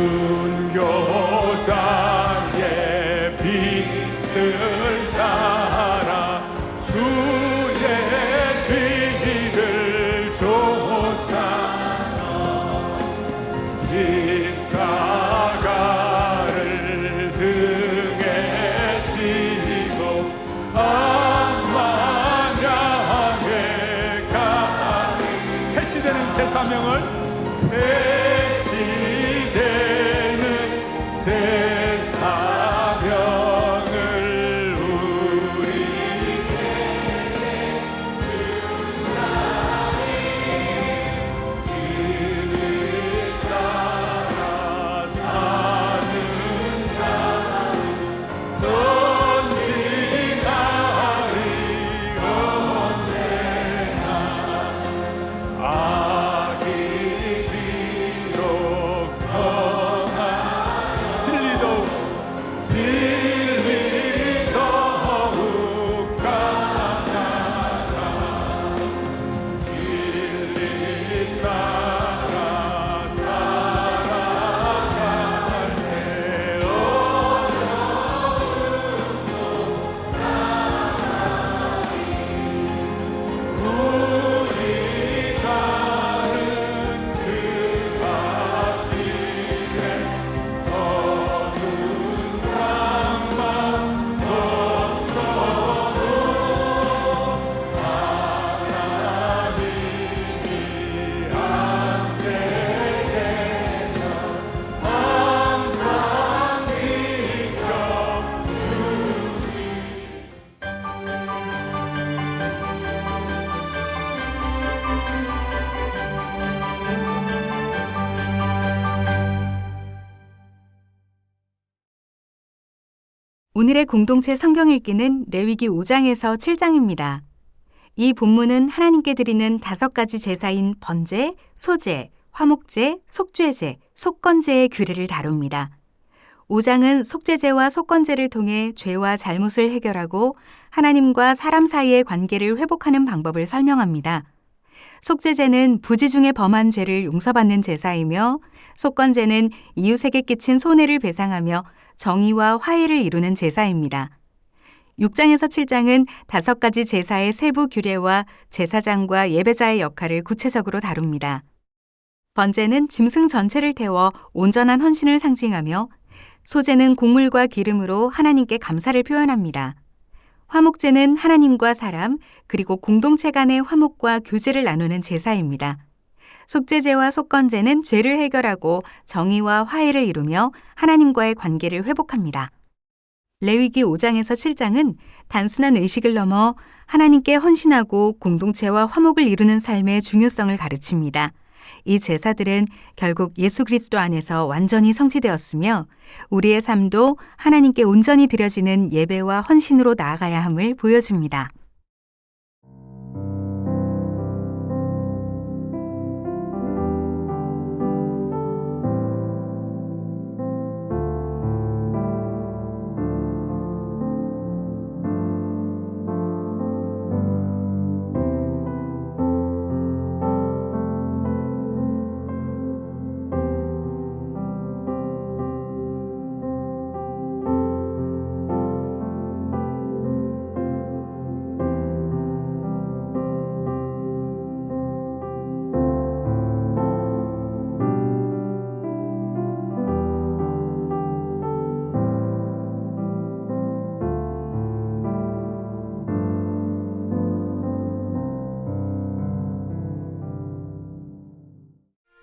순교자의 빛을 따라 주의 빛을 쫓아 십자가를 등에 지고 향해 가는 해시되는 새 사명을 오늘의 공동체 성경 읽기는 레위기 5장에서 7장입니다. 이 본문은 하나님께 드리는 다섯 가지 제사인 번제, 소제, 화목제, 속죄제, 속건제의 규례를 다룹니다. 5장은 속죄제와 속건제를 통해 죄와 잘못을 해결하고 하나님과 사람 사이의 관계를 회복하는 방법을 설명합니다. 속죄제는 부지 중에 범한 죄를 용서받는 제사이며 속건제는 이웃에게 끼친 손해를 배상하며 정의와 화해를 이루는 제사입니다. 6장에서 7장은 다섯 가지 제사의 세부 규례와 제사장과 예배자의 역할을 구체적으로 다룹니다. 번제는 짐승 전체를 태워 온전한 헌신을 상징하며 소제는 곡물과 기름으로 하나님께 감사를 표현합니다. 화목제는 하나님과 사람 그리고 공동체 간의 화목과 교제를 나누는 제사입니다. 속죄제와 속건제는 죄를 해결하고 정의와 화해를 이루며 하나님과의 관계를 회복합니다. 레위기 5장에서 7장은 단순한 의식을 넘어 하나님께 헌신하고 공동체와 화목을 이루는 삶의 중요성을 가르칩니다. 이 제사들은 결국 예수 그리스도 안에서 완전히 성취되었으며 우리의 삶도 하나님께 온전히 드려지는 예배와 헌신으로 나아가야 함을 보여줍니다.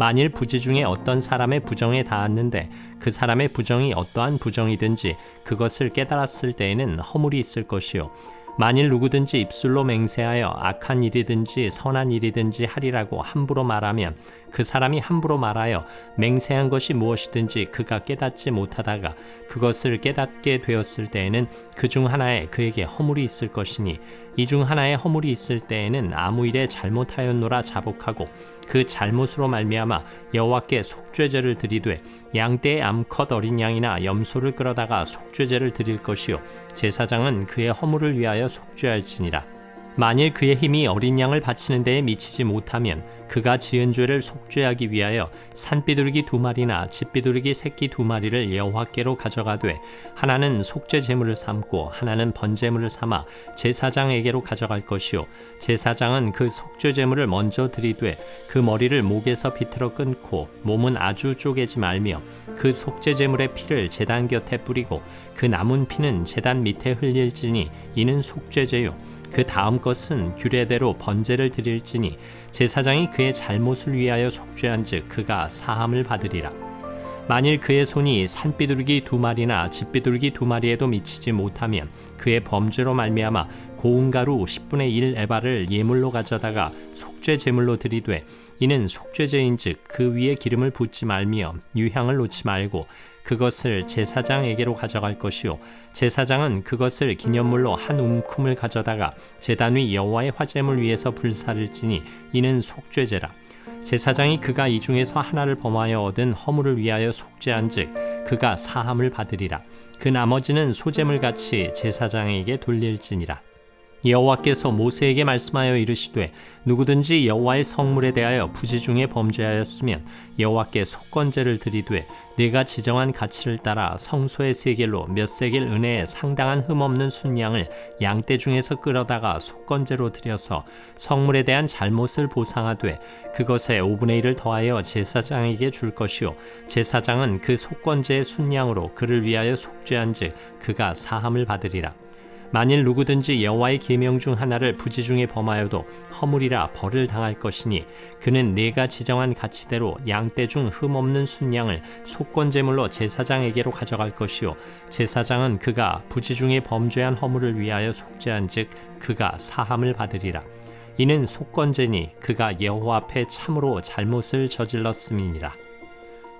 만일 부지 중에 어떤 사람의 부정에 닿았는데 그 사람의 부정이 어떠한 부정이든지 그것을 깨달았을 때에는 허물이 있을 것이요. 만일 누구든지 입술로 맹세하여 악한 일이든지 선한 일이든지 하리라고 함부로 말하면 그 사람이 함부로 말하여 맹세한 것이 무엇이든지 그가 깨닫지 못하다가 그것을 깨닫게 되었을 때에는 그 중 하나에 그에게 허물이 있을 것이니 이 중 하나에 허물이 있을 때에는 아무 일에 잘못하였노라 자복하고 그 잘못으로 말미암아 여호와께 속죄제를 드리되 양떼의 암컷 어린 양이나 염소를 끌어다가 속죄제를 드릴 것이요 제사장은 그의 허물을 위하여 속죄할지니라. 만일 그의 힘이 어린 양을 바치는 데에 미치지 못하면 그가 지은 죄를 속죄하기 위하여 산비둘기 두 마리나 집비둘기 새끼 두 마리를 여호와께로 가져가되 하나는 속죄 제물을 삼고 하나는 번제물을 삼아 제사장에게로 가져갈 것이요. 제사장은 그 속죄 제물을 먼저 드리되 그 머리를 목에서 비틀어 끊고 몸은 아주 쪼개지 말며 그 속죄 제물의 피를 제단 곁에 뿌리고 그 남은 피는 제단 밑에 흘릴지니 이는 속죄제요. 그 다음 것은 규례대로 번제를 드릴지니 제사장이 그의 잘못을 위하여 속죄한즉 그가 사함을 받으리라. 만일 그의 손이 산비둘기 두 마리나 집비둘기 두 마리에도 미치지 못하면 그의 범죄로 말미암아 고운 가루 10분의 1 에바를 예물로 가져다가 속죄 제물로 드리되 이는 속죄제인즉 그 위에 기름을 붓지 말며 유향을 놓지 말고 그것을 제사장에게로 가져갈 것이요. 제사장은 그것을 기념물로 한 움큼을 가져다가 제단 위 여호와의 화제물 위에서 불사를지니 이는 속죄제라 제사장이 그가 이 중에서 하나를 범하여 얻은 허물을 위하여 속죄한즉 그가 사함을 받으리라. 그 나머지는 소재물 같이 제사장에게 돌릴지니라 여호와께서 모세에게 말씀하여 이르시되 누구든지 여호와의 성물에 대하여 부지 중에 범죄하였으면 여호와께 속건제를 드리되 내가 지정한 가치를 따라 성소의 세겔로 몇 세겔 은혜에 상당한 흠 없는 순양을 양떼 중에서 끌어다가 속건제로 드려서 성물에 대한 잘못을 보상하되 그것에 5분의 1을 더하여 제사장에게 줄 것이요. 제사장은 그 속건제의 순양으로 그를 위하여 속죄한즉 그가 사함을 받으리라 만일 누구든지 여호와의 계명 중 하나를 부지 중에 범하여도 허물이라 벌을 당할 것이니 그는 내가 지정한 가치대로 양떼 중 흠없는 순양을 속건 제물로 제사장에게로 가져갈 것이요 제사장은 그가 부지 중에 범죄한 허물을 위하여 속죄한즉 그가 사함을 받으리라. 이는 속건제니 그가 여호와 앞에 참으로 잘못을 저질렀음이니라.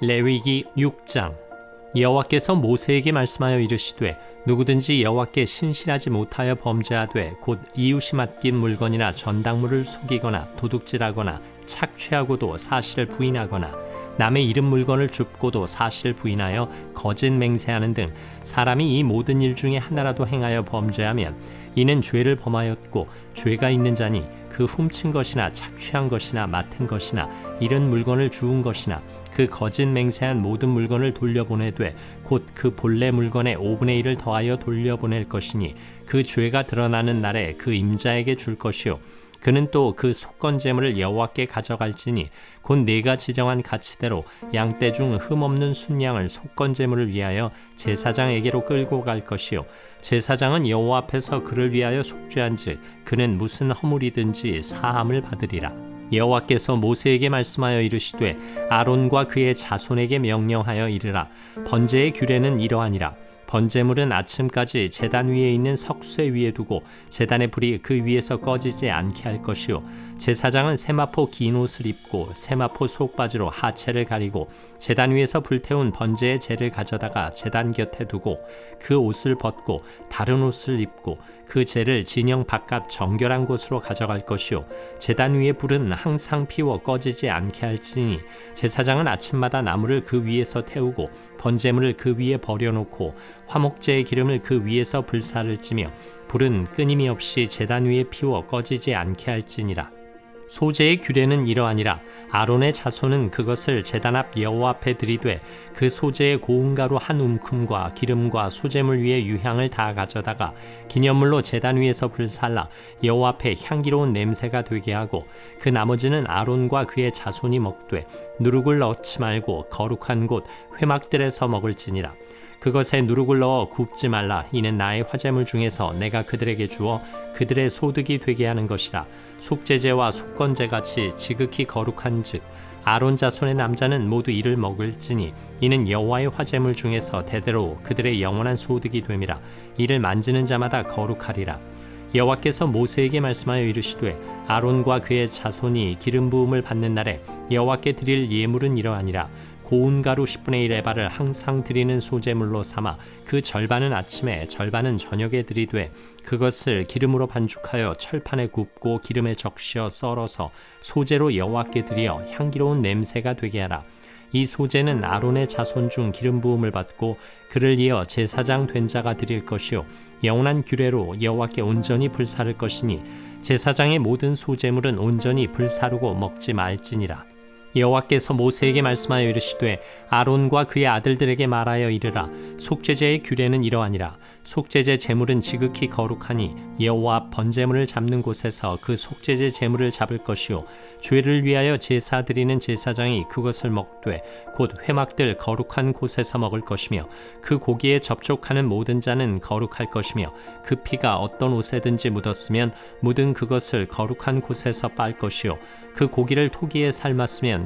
레위기 6장 여호와께서 모세에게 말씀하여 이르시되 누구든지 여호와께 신실하지 못하여 범죄하되 곧 이웃이 맡긴 물건이나 전당물을 속이거나 도둑질하거나 착취하고도 사실을 부인하거나 남의 이름 물건을 줍고도 사실을 부인하여 거짓 맹세하는 등 사람이 이 모든 일 중에 하나라도 행하여 범죄하면 이는 죄를 범하였고 죄가 있는 자니 그 훔친 것이나 착취한 것이나 맡은 것이나 이런 물건을 주운 것이나 그 거짓 맹세한 모든 물건을 돌려보내되 곧 그 본래 물건의 5분의 1을 더하여 돌려보낼 것이니 그 죄가 드러나는 날에 그 임자에게 줄 것이요. 그는 또 그 속건 제물을 여호와께 가져갈지니 곧 내가 지정한 가치대로 양떼 중 흠없는 순양을 속건 제물을 위하여 제사장에게로 끌고 갈 것이요. 제사장은 여호와 앞에서 그를 위하여 속죄한즉 그는 무슨 허물이든지 사함을 받으리라 여호와께서 모세에게 말씀하여 이르시되 아론과 그의 자손에게 명령하여 이르라. 번제의 규례는 이러하니라. 번제물은 아침까지 제단 위에 있는 석쇠 위에 두고 제단의 불이 그 위에서 꺼지지 않게 할 것이요 제사장은 세마포 긴 옷을 입고 세마포 속바지로 하체를 가리고 제단 위에서 불태운 번제의 재를 가져다가 제단 곁에 두고 그 옷을 벗고 다른 옷을 입고 그 재를 진영 바깥 정결한 곳으로 가져갈 것이요. 제단 위의 불은 항상 피워 꺼지지 않게 할지니 제사장은 아침마다 나무를 그 위에서 태우고 번제물을 그 위에 버려놓고 화목제의 기름을 그 위에서 불사를 찌며 불은 끊임이 없이 제단 위에 피워 꺼지지 않게 할지니라 소재의 규례는 이러하니라 아론의 자손은 그것을 제단 앞 여호와 앞에 들이되 그 소재의 고운 가루 한 움큼과 기름과 소재물 위에 유향을 다 가져다가 기념물로 제단 위에서 불살라 여호와 앞에 향기로운 냄새가 되게 하고 그 나머지는 아론과 그의 자손이 먹되 누룩을 넣지 말고 거룩한 곳 회막들에서 먹을지니라 그것에 누룩을 넣어 굽지 말라. 이는 나의 화재물 중에서 내가 그들에게 주어 그들의 소득이 되게 하는 것이라. 속죄제와 속건제 같이 지극히 거룩한즉 아론 자손의 남자는 모두 이를 먹을지니 이는 여호와의 화재물 중에서 대대로 그들의 영원한 소득이 됨이라. 이를 만지는 자마다 거룩하리라. 여호와께서 모세에게 말씀하여 이르시되 아론과 그의 자손이 기름 부음을 받는 날에 여호와께 드릴 예물은 이러하니라 고운 가루 10분의 1 에바를 항상 드리는 소재물로 삼아 그 절반은 아침에 절반은 저녁에 드리되 그것을 기름으로 반죽하여 철판에 굽고 기름에 적셔 썰어서 소재로 여호와께 드려 향기로운 냄새가 되게 하라. 이 소재는 아론의 자손 중 기름 부음을 받고 그를 이어 제사장 된 자가 드릴 것이요 영원한 규례로 여호와께 온전히 불사를 것이니 제사장의 모든 소재물은 온전히 불사르고 먹지 말지니라 여호와께서 모세에게 말씀하여 이르시되 아론과 그의 아들들에게 말하여 이르라. 속죄제의 규례는 이러하니라. 속죄제 제물은 지극히 거룩하니 여호와 앞 번제물을 잡는 곳에서 그 속죄제 제물을 잡을 것이요. 죄를 위하여 제사 드리는 제사장이 그것을 먹되 곧 회막들 거룩한 곳에서 먹을 것이며 그 고기에 접촉하는 모든 자는 거룩할 것이며 그 피가 어떤 옷에든지 묻었으면 묻은 그것을 거룩한 곳에서 빨 것이요. 그 고기를 토기에 삶았으면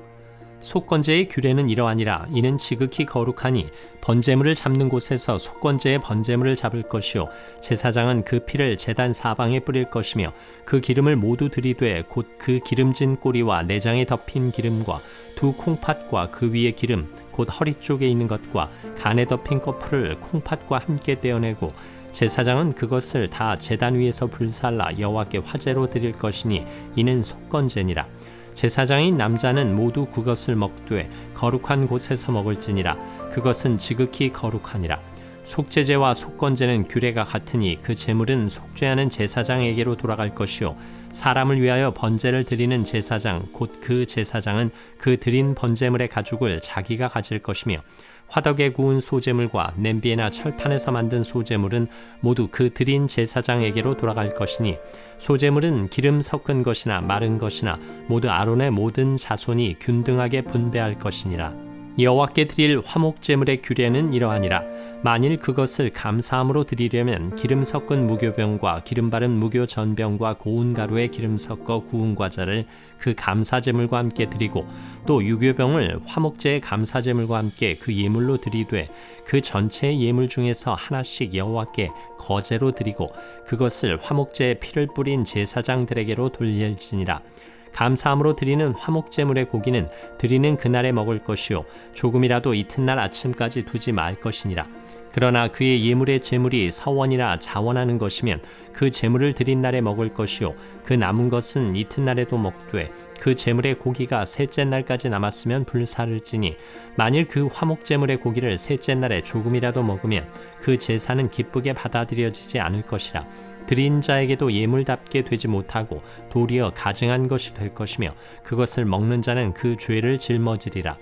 속건제의 규례는 이러하니라. 이는 지극히 거룩하니 번제물을 잡는 곳에서 속건제의 번제물을 잡을 것이요. 제사장은 그 피를 제단 사방에 뿌릴 것이며 그 기름을 모두 들이되 곧 그 기름진 꼬리와 내장에 덮인 기름과 두 콩팥과 그 위에 기름 곧 허리 쪽에 있는 것과 간에 덮인 거풀을 콩팥과 함께 떼어내고 제사장은 그것을 다 제단 위에서 불살라 여호와께 화제로 드릴 것이니 이는 속건제니라 제사장인 남자는 모두 그것을 먹되 거룩한 곳에서 먹을지니라. 그것은 지극히 거룩하니라 속죄제와 속건제는 규례가 같으니 그 제물은 속죄하는 제사장에게로 돌아갈 것이요. 사람을 위하여 번제를 드리는 제사장 곧 그 제사장은 그 드린 번제물의 가죽을 자기가 가질 것이며 화덕에 구운 소재물과 냄비나 철판에서 만든 소재물은 모두 그 드린 제사장에게로 돌아갈 것이니 소재물은 기름 섞은 것이나 마른 것이나 모두 아론의 모든 자손이 균등하게 분배할 것이니라 여호와께 드릴 화목 제물의 규례는 이러하니라. 만일 그것을 감사함으로 드리려면 기름 섞은 무교병과 기름 바른 무교 전병과 고운 가루에 기름 섞어 구운 과자를 그 감사 제물과 함께 드리고 또 유교병을 화목제의 감사 제물과 함께 그 예물로 드리되 그 전체의 예물 중에서 하나씩 여호와께 거제로 드리고 그것을 화목제에 피를 뿌린 제사장들에게로 돌릴지니라 감사함으로 드리는 화목제물의 고기는 드리는 그날에 먹을 것이요 조금이라도 이튿날 아침까지 두지 말 것이니라. 그러나 그의 예물의 제물이 서원이나 자원하는 것이면 그 제물을 드린 날에 먹을 것이요 그 남은 것은 이튿날에도 먹되 그 제물의 고기가 셋째 날까지 남았으면 불사를지니 만일 그 화목 제물의 고기를 셋째 날에 조금이라도 먹으면 그 제사는 기쁘게 받아들여지지 않을 것이라 드린 자에게도 예물답게 되지 못하고 도리어 가증한 것이 될 것이며 그것을 먹는 자는 그 죄를 짊어지리라.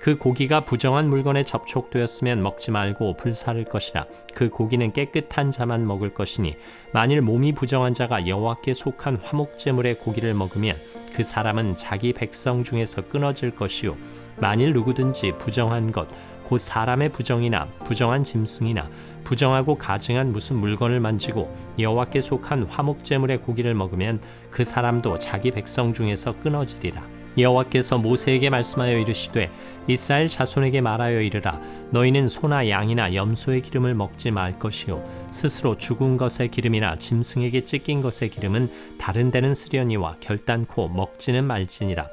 그 고기가 부정한 물건에 접촉되었으면 먹지 말고 불사를 것이라. 그 고기는 깨끗한 자만 먹을 것이니 만일 몸이 부정한 자가 여호와께 속한 화목제물의 고기를 먹으면 그 사람은 자기 백성 중에서 끊어질 것이요. 만일 누구든지 부정한 것 곧 사람의 부정이나 부정한 짐승이나 부정하고 가증한 무슨 물건을 만지고 여호와께 속한 화목제물의 고기를 먹으면 그 사람도 자기 백성 중에서 끊어지리라. 여호와께서 모세에게 말씀하여 이르시되 이스라엘 자손에게 말하여 이르라. 너희는 소나 양이나 염소의 기름을 먹지 말 것이요. 스스로 죽은 것의 기름이나 짐승에게 찢긴 것의 기름은 다른 데는 쓰려니와 결단코 먹지는 말지니라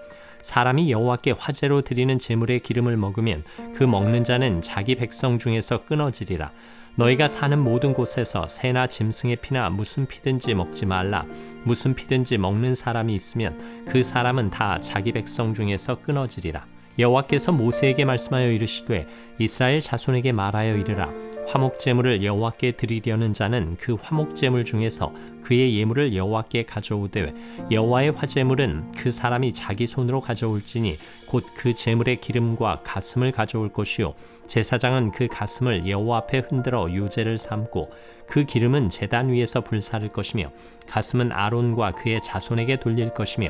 사람이 여호와께 화제로 드리는 제물의 기름을 먹으면 그 먹는 자는 자기 백성 중에서 끊어지리라. 너희가 사는 모든 곳에서 새나 짐승의 피나 무슨 피든지 먹지 말라. 무슨 피든지 먹는 사람이 있으면 그 사람은 다 자기 백성 중에서 끊어지리라. 여호와께서 모세에게 말씀하여 이르시되 이스라엘 자손에게 말하여 이르라 화목 제물을 여호와께 드리려는 자는 그 화목 제물 중에서 그의 예물을 여호와께 가져오되 여호와의 화제물은 그 사람이 자기 손으로 가져올지니 곧 그 제물의 기름과 가슴을 가져올 것이요 제사장은 그 가슴을 여호와 앞에 흔들어 유제를 삼고 그 기름은 제단 위에서 불사를 것이며 가슴은 아론과 그의 자손에게 돌릴 것이며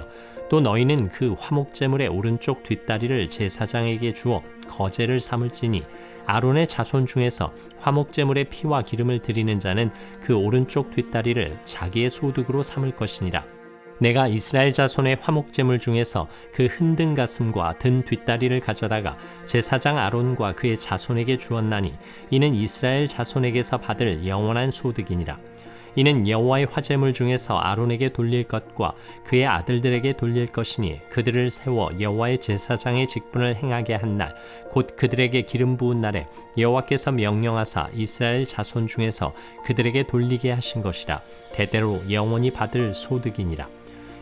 또 너희는 그 화목 제물의 오른쪽 뒷다리를 제사장에게 주어 거제를 삼을지니 아론의 자손 중에서 화목 제물의 피와 기름을 드리는 자는 그 오른쪽 뒷다리를 자기의 소득으로 삼을 것이니라 내가 이스라엘 자손의 화목 제물 중에서 그 흔든 가슴과 든 뒷다리를 가져다가 제사장 아론과 그의 자손에게 주었나니 이는 이스라엘 자손에게서 받을 영원한 소득이니라. 이는 여호와의 화제물 중에서 아론에게 돌릴 것과 그의 아들들에게 돌릴 것이니 그들을 세워 여호와의 제사장의 직분을 행하게 한 날 곧 그들에게 기름 부은 날에 여호와께서 명령하사 이스라엘 자손 중에서 그들에게 돌리게 하신 것이라. 대대로 영원히 받을 소득이니라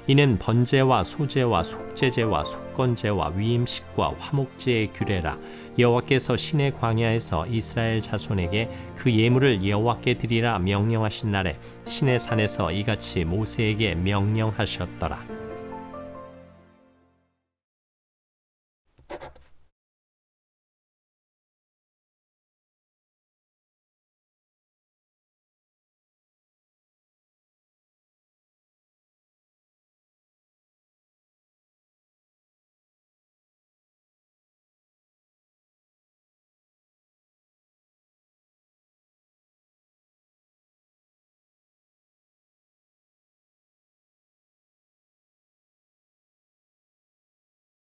이는 번제와 소제와 속제제와 속건제와 위임식과 화목제의 규례라. 여호와께서 신의 광야에서 이스라엘 자손에게 그 예물을 여호와께 드리라 명령하신 날에 신의 산에서 이같이 모세에게 명령하셨더라